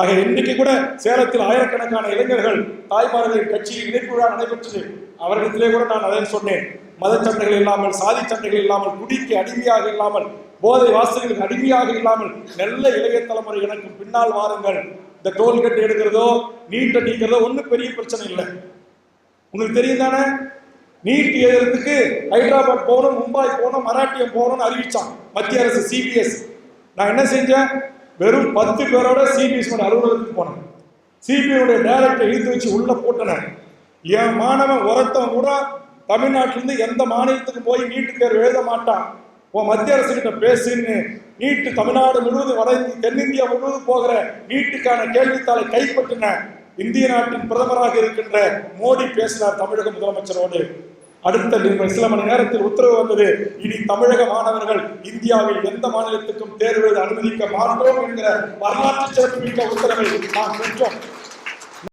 ஆக இன்னைக்கு கூட சேலத்தில் ஆயிரக்கணக்கான இளைஞர்கள் தாய்மார்களின் கட்சியில் இணைப்பு விழா நடைபெற்றது. அவர்களிடத்திலே கூட நான் அதை சொன்னேன். மத சண்டைகள் இல்லாமல் சாதி சண்டைகள் இல்லாமல் குடிக்கு அடிமையாக இல்லாமல் போதை வாசல்களுக்கு அடிமையாக இல்லாமல் நல்ல இளைய தலைமுறை எனக்கு பின்னால் வாருங்கள். இந்த டோல்கேட் எடுக்கிறதோ நீட்டை நீக்கிறதோ ஒன்றும் பெரிய பிரச்சனை இல்லை. உங்களுக்கு தெரியும் தானே? நீட் எழுதுறதுக்கு ஹைதராபாத் போகணும் மும்பாய் போகணும் மராட்டியம் போகணும்னு அறிவிச்சான். மத்திய அரசு சிபிஎஸ் நான் என்ன செஞ்சேன்? வெறும் பத்து பேரோட சிபிஎஸ் அலுவலகத்துக்கு போனேன். சிபிஐடைய டைரக்டர் இழுத்து வச்சு உள்ள போட்டனேன் என் மாணவன் ஒருத்தன் கூட தமிழ்நாட்டிலிருந்து எந்த மாநிலத்துக்கு போய் நீட்டு தேர்வு எழுத மாட்டான். உன் மத்திய அரசு கிட்ட பேசுன்னு நீட்டு தமிழ்நாடு முழுவதும் வட தென்னிந்தியா முழுவதும் போகிற நீட்டுக்கான கேள்வித்தாளை கைப்பற்றின இந்திய நாட்டின் பிரதமராக இருக்கின்ற மோடி பேசினார் தமிழக முதலமைச்சரோடு. அடுத்த சில மணி நேரத்தில் உத்தரவு வந்தது. இனி தமிழக மாணவர்கள் இந்தியாவில் எந்த மாநிலத்துக்கும் தேர்வு அனுமதிக்க மாட்டோம் என்கிற வரலாற்று சிறப்புமிக்க உத்தரவை நாம் பெற்றோம்.